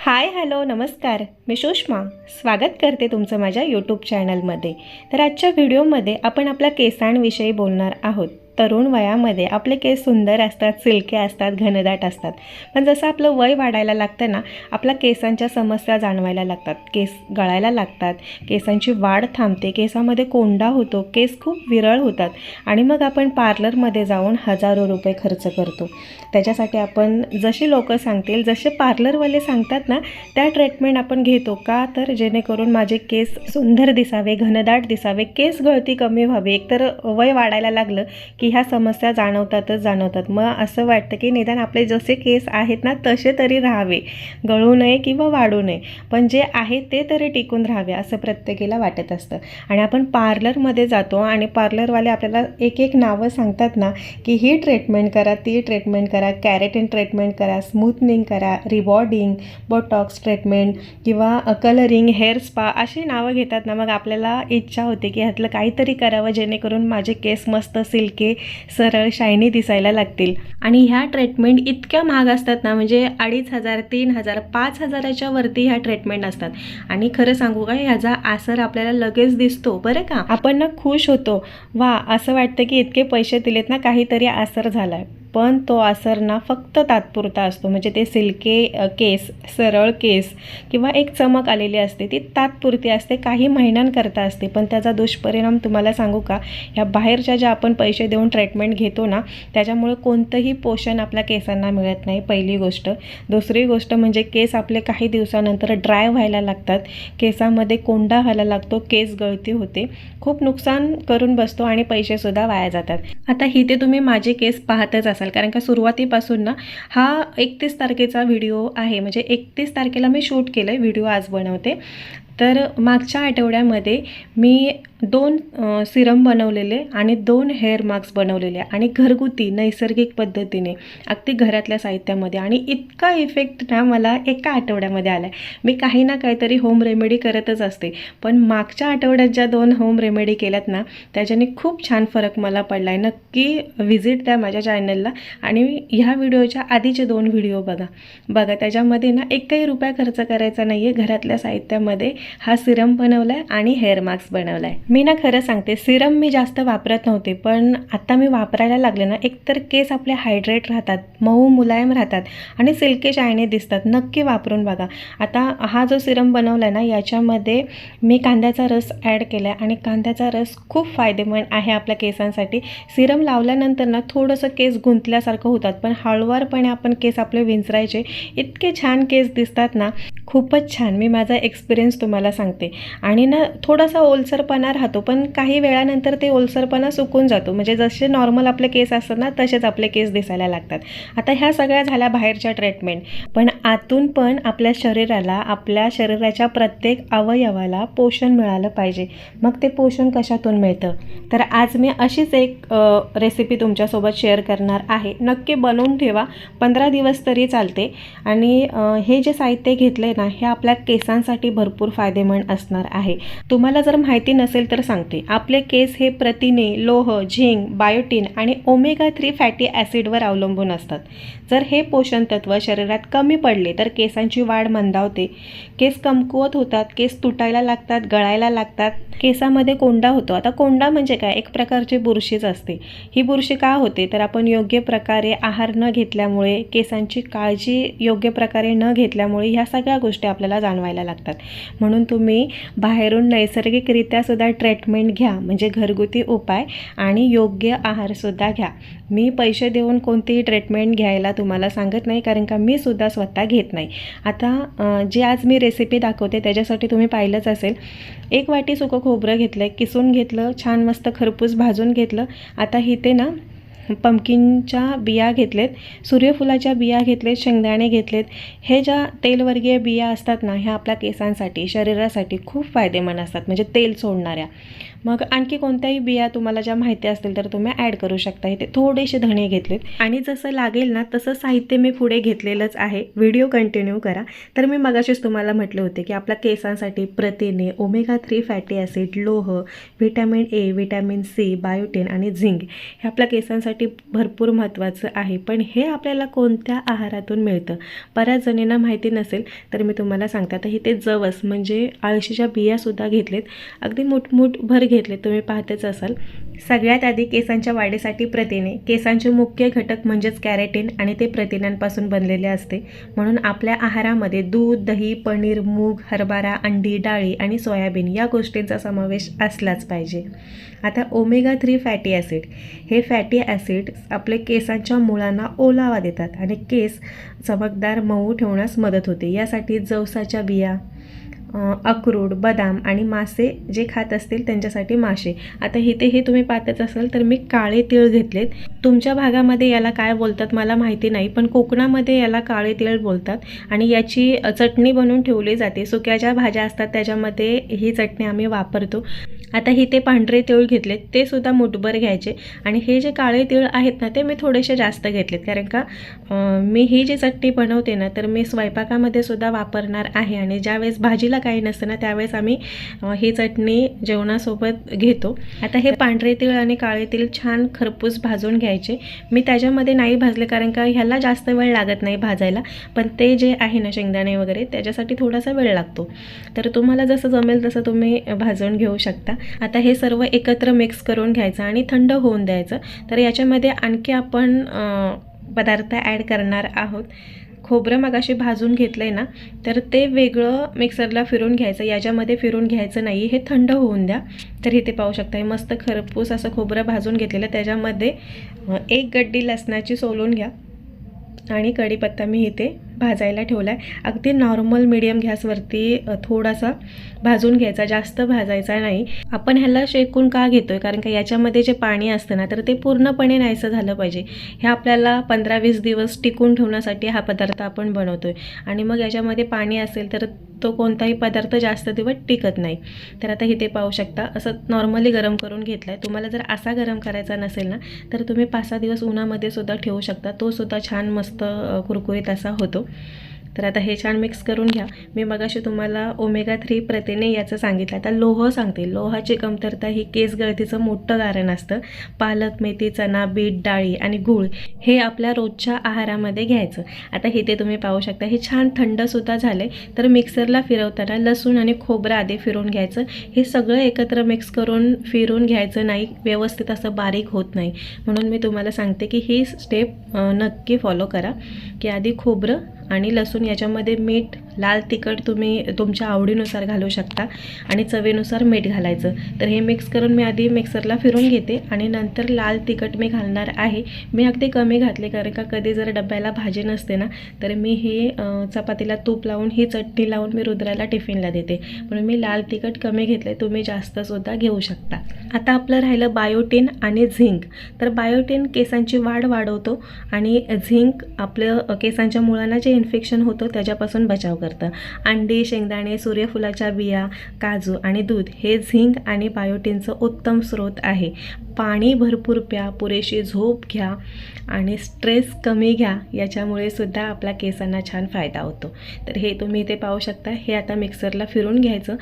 Hi hello नमस्कार. मी सुषमा. स्वागत करते तुमचं माझ्या यूट्यूब चॅनलमध्ये तर आजच्या व्हिडिओमध्ये आपण आपल्या केसांविषयी बोलणार आहोत. तरुण वयामध्ये आपले केस सुंदर असतात सिल्के असतात घनदाट असतात. पण जसं आपलं वय वाढायला लागतं ना आपल्या केसांच्या समस्या जाणवायला लागतात. केस गळायला लागतात केसांची वाढ थांबते केसामध्ये कोंडा होतो केस खूप विरळ होतात आणि मग आपण पार्लरमध्ये जाऊन हजारो रुपये खर्च करतो. त्याच्यासाठी आपण जशी लोक सांगतील जसे पार्लरवाले सांगतात ना त्या ट्रीटमेंट आपण घेतो का? तर जेणेकरून माझे केस सुंदर दिसावे घनदाट दिसावे केस गळती कमी व्हावी. एकतर वय वाढायला लागलं की ह्या समस्या जाणवतातच जाणवतात. मग असं वाटतं की निदान आपले जसे केस आहेत ना तसे तरी राहावे. गळू नये किंवा वाढू नये. पण जे आहे ते तरी टिकून राहावे असं प्रत्येकीला वाटत असतं. आणि आपण पार्लरमध्ये जातो आणि पार्लरवाले आपल्याला एक एक नावं सांगतात ना की ही ट्रीटमेंट करा ती ट्रीटमेंट करा कॅरेटिन ट्रीटमेंट करा स्मूथनिंग करा रिबॉर्डिंग बोटॉक्स ट्रीटमेंट किंवा कलरिंग हेअर स्पा अशी नावं घेतात ना मग आपल्याला इच्छा होते की ह्यातलं काहीतरी करावं जेणेकरून माझे केस मस्त सिल्के सरळ शायनी दिसायला लागतील. आणि ह्या ट्रीटमेंट इतक्या महाग असतात ना म्हणजे अडीच हजार तीन हजार पाच हजाराच्या वरती ह्या ट्रीटमेंट असतात. आणि खरं सांगू का ह्याचा आसर आपल्याला लगेच दिसतो बरं का? आपण ना खुश होतो. वा असं वाटतं की इतके पैसे दिलेत ना काहीतरी आसर झाला आहे पण तो आसर ना फक्त तात्पुरता असतो. म्हणजे ते सिल्के केस सरळ केस किंवा एक चमक आलेली असते ती तात्पुरती असते काही महिन्यांकरता असते. पण त्याचा दुष्परिणाम तुम्हाला सांगू का? ह्या बाहेरच्या ज्या आपण पैसे देऊन ट्रीटमेंट घेतो ना त्याच्यामुळे कोणतंही पोषण आपल्या केसांना मिळत नाही पहिली गोष्ट. दुसरी गोष्ट म्हणजे केस आपले काही दिवसानंतर ड्राय व्हायला लागतात. केसामध्ये कोंडा व्हायला लागतो केस गळती होते. खूप नुकसान करून बसतो आणि पैसेसुद्धा वाया जातात. आता इथे तुम्ही माझे केस पाहतच असाल. कारण का सुरुवातीपासून ना हा एकतीस तारखेचा व्हिडिओ आहे. म्हणजे एकतीस तारखेला मी शूट केलं आहे व्हिडिओ आज बनवते. तर मागच्या आठवड्यामध्ये मी दोन सिरम बनवलेले आणि दोन हेअर मास्क बनवलेले आणि घरगुती नैसर्गिक पद्धतीने अगदी घरातल्या साहित्यामध्ये आणि इतका इफेक्ट ना मला एका आठवड्यामध्ये आला आहे मी काही ना काहीतरी होम रेमेडी करतच असते. पण मागच्या आठवड्यात ज्या दोन होम रेमेडी केल्यात ना त्याच्याने खूप छान फरक मला पडला आहे नक्की व्हिजिट द्या माझ्या चॅनलला आणि ह्या व्हिडिओच्या आधीचे दोन व्हिडिओ बघा. बघा त्याच्यामध्ये ना एकही रुपया खर्च करायचा नाही आहे घरातल्या साहित्यामध्ये हा सिरम बनवला आहे आणि हेअर मास्क बनवला आहे मी ना खरं सांगते सिरम मी जास्त वापरत नव्हते पण आता मी वापरायला लागले ना एकतर केस आपले हायड्रेट राहतात मऊ मुलायम राहतात आणि सिल्की शायने दिसतात नक्की वापरून बघा. आता हा जो सिरम बनवला आहे ना याच्यामध्ये मी कांद्याचा रस ॲड केला आहे आणि कांद्याचा रस खूप फायदेमंद आहे आपल्या केसांसाठी. सिरम लावल्यानंतर ना थोडंसं केस गुंतल्यासारखं होतात पण हळूवारपणे आपण केस आपले विंचरायचे इतके छान केस दिसतात ना खूपच छान. मी माझा एक्सपिरियन्स तुम्हाला सांगते. आणि ना थोडासा ओलसरपणा राहतो पण काही वेळानंतर ते ओलसरपणा सुकून जातो. म्हणजे जसे नॉर्मल आपले केस असतात ना तसेच आपले केस दिसायला लागतात. आता ह्या सगळ्या झाल्या बाहेरच्या ट्रीटमेंट पण आतून पण आपल्या शरीराला आपल्या शरीराच्या प्रत्येक अवयवाला पोषण मिळालं पाहिजे. मग ते पोषण कशातून मिळतं? तर आज मी अशीच एक रेसिपी तुमच्यासोबत शेअर करणार आहे. नक्की बनवून ठेवा. पंधरा दिवस तरी चालते. आणि हे जे साहित्य घेतले ना हे आपल्या केसांसाठी भरपूर फायदेमंद असणार आहे. तुम्हाला जर माहिती नसेल तर सांगते. आपले केस हे प्रथिने लोह झिंक बायोटीन आणि ओमेगा थ्री फॅटी ॲसिडवर अवलंबून असतात. जर हे पोषण तत्व शरीरात कमी पडले तर केसांची वाढ मंदावते. केस कमकुवत होतात केस तुटायला लागतात गळायला लागतात. केसामध्ये कोंडा होतो. आता कोंडा म्हणजे काय? एक प्रकारची बुरशीच असते. ही बुरशी का होते? तर आपण योग्य प्रकारे आहार न घेतल्यामुळे केसांची काळजी योग्य प्रकारे न घेतल्यामुळे ह्या सगळ्या गोष्टी आपल्याला जाणवायला लागतात. म्हणून तुम्ही बाहेरून नैसर्गिकरित्यासुद्धा ट्रीटमेंट घ्या. म्हणजे घरगुती उपाय आणि योग्य आहारसुद्धा घ्या. मी पैसे देऊन कोणतीही ट्रीटमेंट घ्यायला तुम्हाला सांगत नाही कारण का मी सुद्धा स्वतः घेत नाही. आता जी आज मी रेसिपी दाखवते त्याच्यासाठी तुम्ही पाहिलंच असेल. एक वाटी सुकं खोबरं घेतलं आहे किसून घेतलं छान मस्त खरपूस भाजून घेतलं. आता इथे ना पंपकिनच्या बिया घेतलेत सूर्यफुलाच्या बिया घेतलेत शेंगदाणे घेतलेत. हे ज्या तेलवर्गीय बिया असतात ना ह्या आपल्या केसांसाठी शरीरासाठी खूप फायदेमंद असतात. म्हणजे तेल सोडणाऱ्या. मग आणखी कोणत्याही बिया तुम्हाला ज्या माहिती असतील तर तुम्ही ॲड करू शकता. इथे थोडेसे धणे घेतलेत. आणि जसं लागेल ना तसं साहित्य मी पुढे घेतलेलंच आहे. व्हिडिओ कंटिन्यू करा. तर मी मगाशीच तुम्हाला म्हटले होते की आपल्या केसांसाठी प्रथिने ओमेगा थ्री फॅटी ॲसिड लोह vitamin A vitamin C biotin आणि झिंक हे आपल्या केसांसाठी भरपूर महत्त्वाचं आहे. पण हे आपल्याला कोणत्या आहारातून मिळतं? बऱ्याच जणींना माहिती नसेल तर मी तुम्हाला सांगते. आता इथे जवस म्हणजे आळशीच्या बियासुद्धा घेतलेत. अगदी मुठमुठ भर घेतले तुम्ही पाहतेच असाल. सगळ्यात आधी केसांच्या वाढीसाठी प्रथिने. केसांचे मुख्य घटक म्हणजेच कॅरेटीन आणि ते प्रथिनांपासून बनलेले असते. म्हणून आपल्या आहारामध्ये दूध दही पनीर मूग हरभरा अंडी डाळी आणि सोयाबीन या गोष्टींचा समावेश असलाच पाहिजे. आता ओमेगा थ्री फॅटी ॲसिड. हे फॅटी ॲसिड आपले केसांच्या मुळांना ओलावा देतात आणि केस चमकदार मऊ ठेवण्यास मदत होते. यासाठी जवसाच्या बिया अक्रोड बदाम आणि मासे जे खात असतील त्यांच्यासाठी मासे. आता इथे हे तुम्ही पाहतच असाल तर मी काळे तिळ घेतलेत. तुमच्या भागामध्ये याला काय बोलतात मला माहिती नाही पण कोकणामध्ये याला काळे तिळ बोलतात आणि याची चटणी बनवून ठेवली जाते. सुक्या ज्या भाज्या असतात त्याच्यामध्ये ही चटणी आम्ही वापरतो. आता इथे पांढरे तिळ घेतलेत ते सुद्धा मुठभर घ्यायचे. आणि हे जे काळे तिळ आहेत ना ते मी थोडेसे जास्त घेतलेत. कारण का मी ही जी चटणी बनवते ना तर मी स्वयंपाकामध्ये सुद्धा वापरणार आहे. आणि ज्यावेळेस भाजीला काही नसतं ना त्यावेळेस आम्ही ही चटणी जेवणासोबत घेतो. आता हे पांढरे तिळ आणि काळे तीळ छान खरपूस भाजून घ्यायचे. मी त्याच्यामध्ये नाही भाजले कारण का ह्याला जास्त वेळ लागत नाही भाजायला. पण ते जे आहे ना शेंगदाणे वगैरे त्याच्यासाठी थोडासा वेळ लागतो. तर तुम्हाला जसं जमेल तसं तुम्ही भाजून घेऊ शकता. आता हे सर्व एकत्र मिक्स करून घ्यायचं आणि थंड होऊन द्यायचं. तर याच्यामध्ये आणखी आपण पदार्थ ॲड करणार आहोत. खोबरं मगाशी भाजून घेतलं आहे ना तर ते वेगळं मिक्सरला फिरून घ्यायचं याच्यामध्ये फिरून घ्यायचं नाही हे थंड होऊन द्या. तर इथे पाहू शकता हे मस्त खरपूस असं खोबरं भाजून घेतलेलं त्याच्यामध्ये एक गड्डी लसणाची सोलून घ्या. आणि कढीपत्ता मी इथे भाजायला ठेवला आहे अगदी नॉर्मल मिडियम गॅसवरती थोडासा भाजून घ्यायचा जास्त भाजायचा नाही. आपण ह्याला शेकून का घेतो आहे कारण का याच्यामध्ये जे पाणी असतं ना तर ते पूर्णपणे नाहीसं झालं पाहिजे. हे आपल्याला पंधरा वीस दिवस टिकून ठेवण्यासाठी हा पदार्थ आपण बनवतो आहे आणि मग याच्यामध्ये पाणी असेल तर तो कोणताही पदार्थ जास्त दिवस टिकत नाही. तर आता इथे पाहू शकता असं नॉर्मली गरम करून घेतला आहे तुम्हाला जर असा गरम करायचा नसेल ना तर तुम्ही पाच सहा दिवस उन्हामध्ये सुद्धा ठेवू शकता. तो सुद्धा छान मस्त कुरकुरीत असा होतो. तर आता हे छान मिक्स करून घ्या. मी मगाशी तुम्हाला ओमेगा थ्री प्रथिने याचं सांगितलं. आता लोह सांगते. लोहाची कमतरता ही केस गळतीचं मोठं कारण असतं. पालक मेथी चणा बीट डाळी आणि गूळ हे आपल्या रोजच्या आहारामध्ये घ्यायचं. आता हे ते तुम्ही पाहू शकता. हे छान थंडसुद्धा झाले तर मिक्सरला फिरवताना लसूण आणि खोबरं आधी फिरून घ्यायचं. हे सगळं एकत्र मिक्स करून फिरून घ्यायचं नाही. व्यवस्थित असं बारीक होत नाही. म्हणून मी तुम्हाला सांगते की ही स्टेप नक्की फॉलो करा. की आधी खोबरं आणि लसूण याच्यामध्ये मीठ लाल तिखट तुम्ही तुमच्या आवडीनुसार घालू शकता आणि चवीनुसार मीठ घालायचं. तर हे मिक्स करून मी आधी मिक्सरला फिरून घेते आणि नंतर लाल तिखट मी घालणार आहे. मी अगदी कमी घातले कारण का कधी जर डब्याला भाजी नसते ना तर मी हे चपातीला तूप लावून ही चटणी लावून मी रुद्राला टिफिनला देते. म्हणून मी लाल तिखट कमी घेतले तुम्ही जास्तसुद्धा घेऊ शकता. आता आपलं राहिलं बायोटीन आणि झिंक तर बायोटीन केसांची वाढ वाढवतो आणि झिंक आपलं केसांच्या मुळांना जे इन्फेक्शन होतं त्याच्यापासून बचाव करतो. अंडी शेंगदाणे सूर्यफुलाच्या बिया काजू आणि दूध हे झिंक आणि बायोटीनचं उत्तम स्रोत आहे. पाणी भरपूर प्या पुरेशी झोप घ्या आणि स्ट्रेस कमी घ्या याच्यामुळे सुद्धा आपल्या केसांना छान फायदा होतो. तर हे तुम्ही इथे पाहू शकता. हे आता मिक्सरला फिरून घ्यायचं.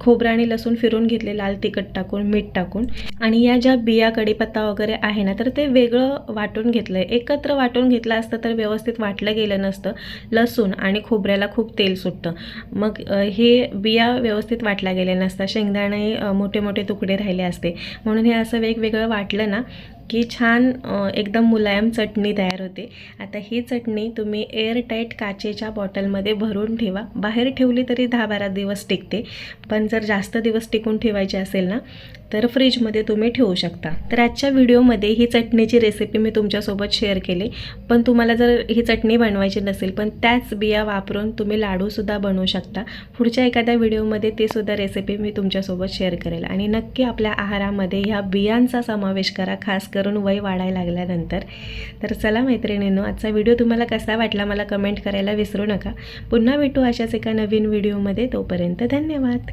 खोबरं आणि लसूण फिरून घेतले लाल तिखट टाकून मीठ टाकून. आणि या ज्या बिया कढीपत्ता वगैरे आहे ना तर ते वेगळं वाटून घेतलं आहे एकत्र वाटून घेतलं असतं तर व्यवस्थित वाटलं गेलं नसतं. लसूण आणि खोबऱ्याला खूप तेल सुटतं. मग हे बिया व्यवस्थित वाटल्या गेल्या नसतात. शेंगदाणे मोठे मोठे तुकडे राहिले असते. म्हणून हे असं वेगवेगळं वाटलं ना की छान एकदम मुलायम चटणी तयार होते. आता ही चटणी तुम्ही एअरटाईट काचेच्या बॉटलमध्ये भरून ठेवा. बाहेर ठेवली तरी दहा बारा दिवस टिकते. पण जर जास्त दिवस टिकून ठेवायची असेल ना तर फ्रीजमध्ये तुम्ही ठेवू शकता. तर आजच्या व्हिडिओमध्ये ही चटणीची रेसिपी मी तुमच्यासोबत शेअर केली. पण तुम्हाला जर ही चटणी बनवायची नसेल पण त्याच बिया वापरून तुम्ही लाडूसुद्धा बनवू शकता. पुढच्या एखाद्या व्हिडिओमध्ये ते सुद्धा रेसिपी मी तुमच्यासोबत शेअर करेल. आणि नक्की आपल्या आहारामध्ये ह्या बियांचा समावेश करा खास करून वय वाढायला लागल्यानंतर. तर चला मैत्रिणींनो आजचा व्हिडिओ तुम्हाला कसा वाटला मला कमेंट करायला विसरू नका. पुन्हा भेटू अशाच एका नवीन व्हिडिओमध्ये. तोपर्यंत धन्यवाद.